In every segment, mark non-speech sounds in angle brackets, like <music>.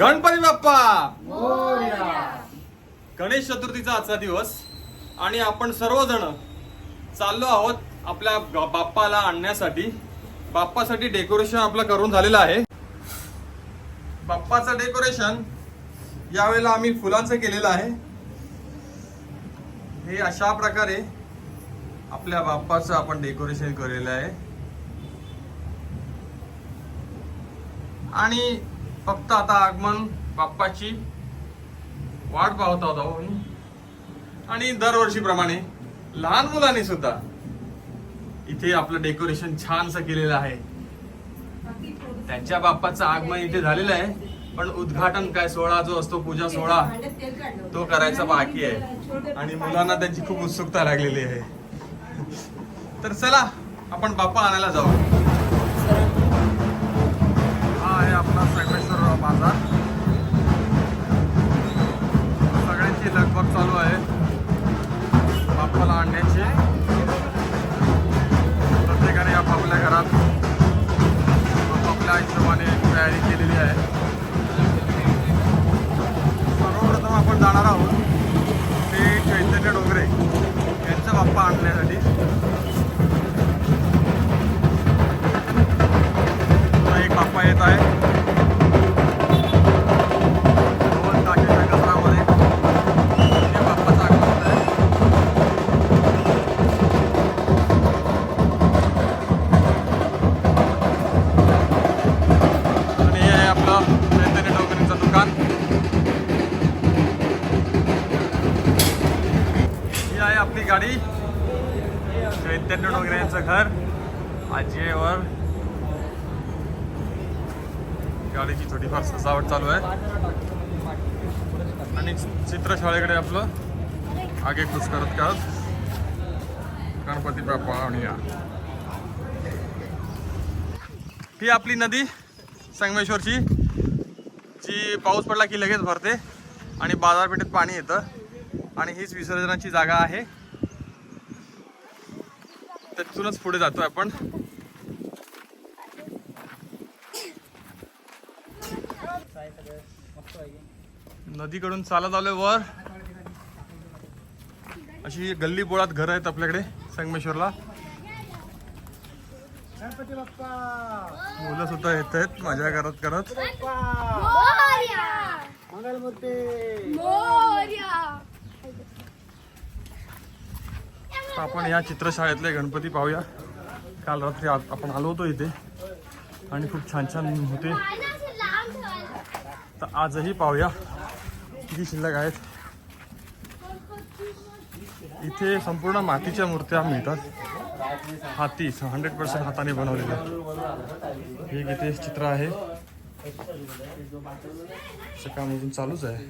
गणपती बाप्पा! गणेश चतुर्थीचा आजचा दिवस. आणि आपण सर्वजण चाललो आहोत आपल्या बाप्पाला आणण्यासाठी. बाप्पासाठी डेकोरेशन आपलं करून झालेलं आहे. बाप्पाचं डेकोरेशन यावेळेला आम्ही फुलांचं केलेलं आहे. हे अशा प्रकारे आपल्या बाप्पाचं आपण डेकोरेशन केलेलं आहे. आणि फक्त आता आगमन बाप्पाची वाट पाहत आहोत आपण. आणि दरवर्षीप्रमाणे लहान मुलांनी सुद्धा इथे आपलं डेकोरेशन छानसं केलेलं आहे. त्यांच्या बाप्पाचं आगमन इथे झालेलं आहे. पण उद्घाटन काय सोहळा जो असतो पूजा सोहळा तो करायचा बाकी आहे. आणि मुलांना त्यांची खूप उत्सुकता लागलेली आहे. तर चला आपण बाप्पा आणायला जाऊ. हा आहे आपला संगमेश्वर बाजार सगळ्यांची लगबग चालू आहे. बाप्पाला आणण्याची. प्रत्येकाने आपापल्या घरात आपापल्या हिशोबाने तयारी केलेली आहे. सर्वप्रथम आपण जाणार आहोत ते चैतन्य डोंगरे यांचा बाप्पा आणण्यासाठी. ही गाडी. चैतन्य डोंगरे यांचं घर. आजीवर. गाडीची थोडीफार सजावट चालू आहे. आणि चित्रशाळेकडे आपलं आगे खुश करत करत गणपती बाप्पा आणूया ही आपली नदी संगमेश्वरची. जी पाऊस पडला की लगेच भरते आणि बाजारपेठेत पाणी येतं. आणि हीच विसर्जनाची जागा आहे. तिथूनच पुढे जातोय आपण. नदीकडून चालत आलोय वर. अशी गल्ली बोळात घर आहेत आपल्याकडे संगमेश्वरला. मुलं सुद्धा येत आहेत मजा करत. करत मोरया मंगलमूर्ती मोरया तर आपण या चित्रशाळेतले गणपती पाहूया. काल रात्री आ- आपण आलो होतो इथे. आणि खूप छान छान होते. तर आजही पाहूया. किती शिल्लक आहेत. इथे संपूर्ण मातीच्या मूर्त्या मिळतात. हाती हंड्रेड पर्सेंट हाताने बनवलेल्या. हे एक इथे चित्र आहे. सकाळमधून काम अजून चालूच आहे.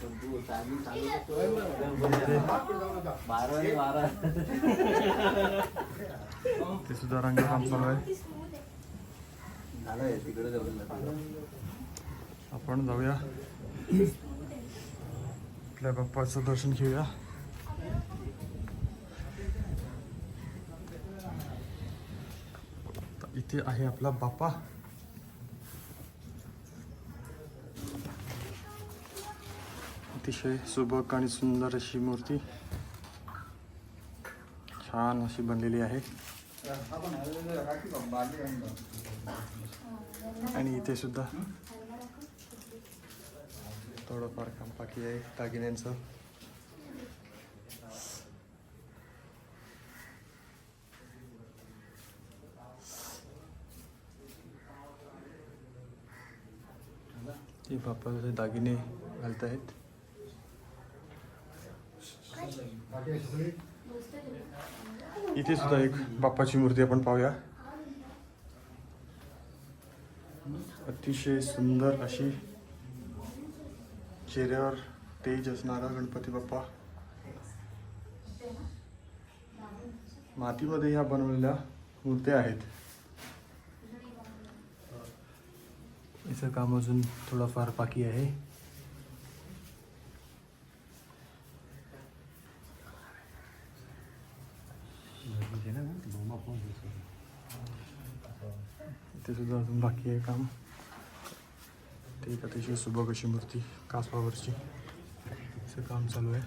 <laughs> ते सुद्धा रंगकाम चालू आहे. आपण जाऊया. आपल्या बाप्पाचं दर्शन घेऊया. तर इथे आहे आपला बाप्पा. अतिशय सुबक आणि सुंदर अशी मूर्ती. छान अशी बनलेली आहे. आणि इथे सुद्धा थोडंफार काम बाकी आहे दागिन्यांचं. ते बाप्पाचे दागिने घालत आहेत इथे सुद्धा एक बाप्पाची मूर्ती आपण पाहूया. अतिशय सुंदर अशी चेहऱ्यावर तेज असणारा गणपती बाप्पा. मातीमध्ये ह्या बनवलेल्या मूर्त्या आहेत. याचं काम अजून थोडंफार बाकी आहे. ते सुद्धा अजून बाकी आहे काम. ते एक अतिशय सुबक अशी मूर्ती कासवावरची. असं काम चालू आहे.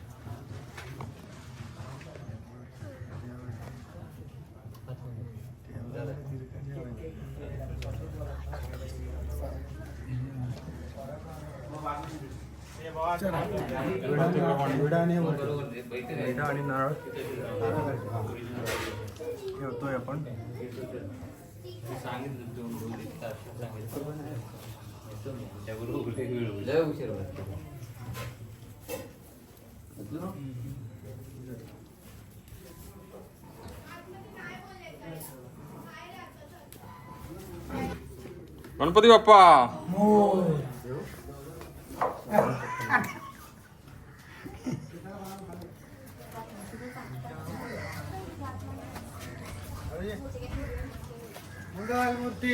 पेढा आणि नारळ. ठेवतोय आपण गणपती बाप्पा मंगल मूर्ती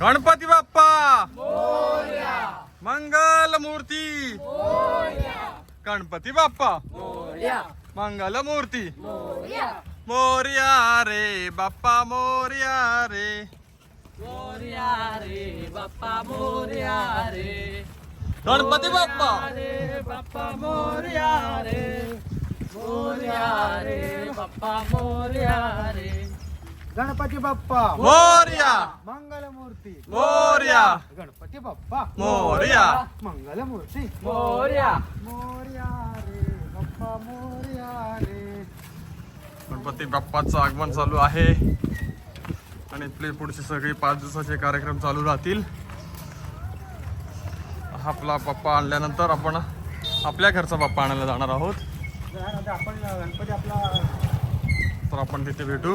गणपती बाप्पा मंगल मूर्ती गणपती बाप्पा मंगल मूर्ती मोर्या रे बाप्पा मोर्या रे मोर्या रे बाप्पा मोर्या रे गणपती बाप्पा रे बाप्पा मोर्या रे मोर्या रे बाप्पा मोर्या रे गणपती बाप्पा. मोर्या. मंगल मूर्ती मोर्या. गणपती बाप्पा. मोर्या. मंगल मूर्ती मोर्या. मोर्या रे बाप्पा मोर्या रे. गणपती बाप्पाचं आगमन चालू आहे. आणि आपले पुढचे सगळे पाच दिवसाचे कार्यक्रम चालू राहतील. आपला बाप्पा आणल्यानंतर आपण आपल्या घरचा बाप्पा आणायला जाणार आहोत. आपण गणपती आपला. तर आपण तिथे भेटू.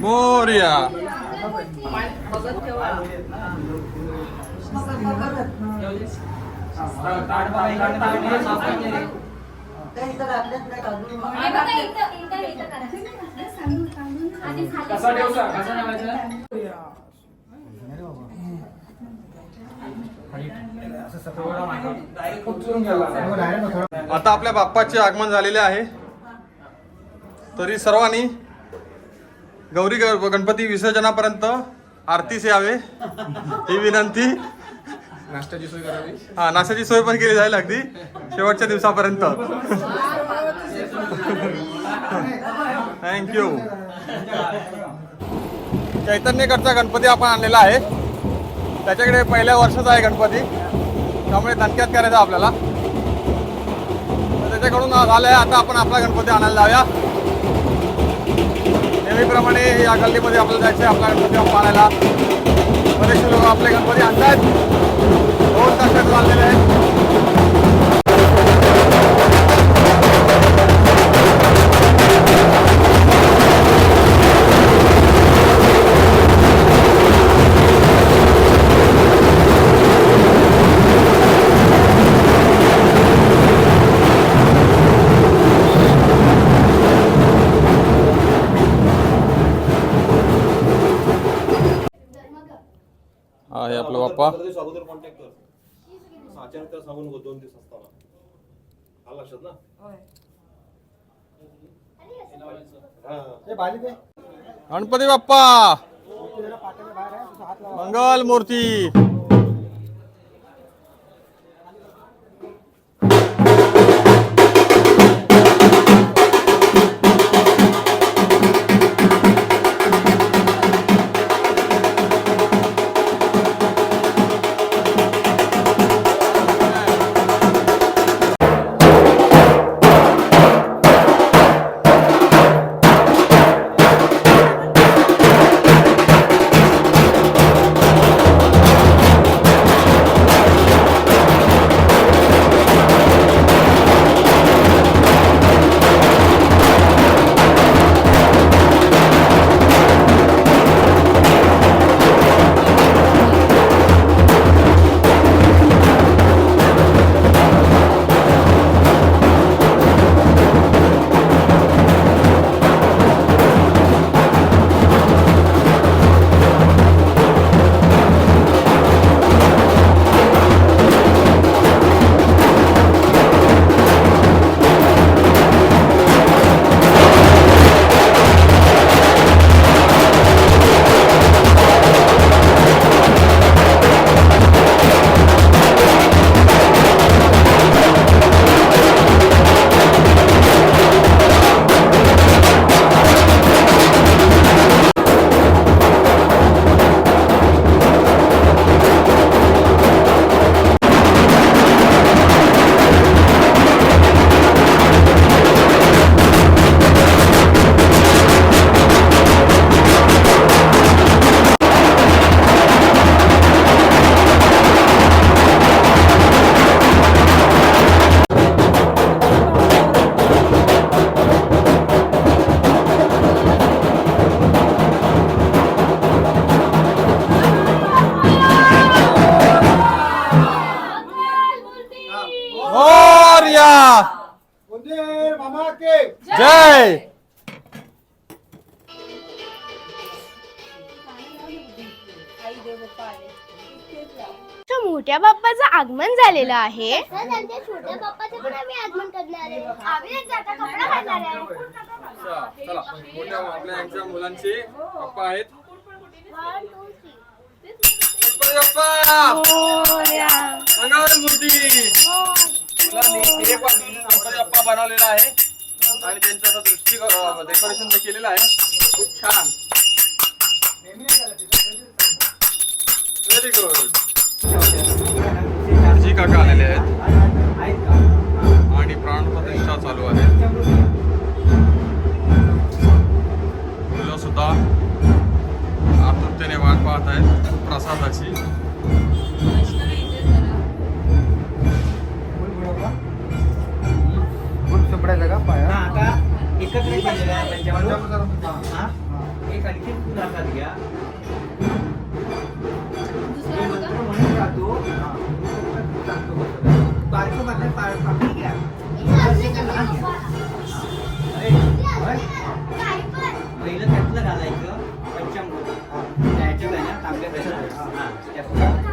मोरया. आता आपल्या बाप्पाचे आगमन झालेले आहे. तरी सर्वांनी गौरी गणपती विसर्जनापर्यंत आरतीस यावे ही विनंती. नाश्त्याची सोय करावी. हा नाश्त्याची सोय पण केली जाईल अगदी शेवटच्या दिवसापर्यंत. थँक्यू चैतन्यकडचा गणपती आपण आणलेला आहे. त्याच्याकडे पहिल्या वर्षाचा आहे गणपती. त्यामुळे दणक्यात करायचा आपल्याला. त्याच्याकडून झालं आहे आता आपण आपला गणपती आणायला जाऊया. नेहमीप्रमाणे या गल्लीमध्ये आपल्याला जायचं आहे. आपला गणपती पाळायला बरेचसे लोक आपले गणपती आणतात दोन तासात चाललेले आहेत. अगोदर कॉन्टॅक्ट कर. अचानक त्याला सांगू नको दोन दिवस असताना. आलं लक्षात ना? गणपती बाप्पा! जरा पाट्याच्या आहे मोठ्या बाप्पाचं आगमन झालेलं आहे. त्यांच्या छोट्या बाप्पाचं पण आम्ही आगमन करणार आहे. आम्ही एक कपडा घालणार आहे चला मोठ्या आपल्या यांच्या मुलांचे आहेत मूर्ती बाप्पा बनवलेला आहे आणि त्यांचं असं दृष्टी डेकोरेशन केलेलं आहे खूप छान व्हेरी गुड आजी काका आलेले आहेत. आणि प्राणप्रतिष्ठा चालू आहे. मुलं सुद्धा आतुरतेने वाट पाहत आहेत प्रसादाची. फुल सुपडायचं का पाया आता एकत्र हा? एक आणखी फुल हातात घ्या. तो बारको मधल्या पाणी घ्या पहिलं त्यातलं घालायचं. पंचांग त्याच्यात आहे ना तांब्या त्याच्यात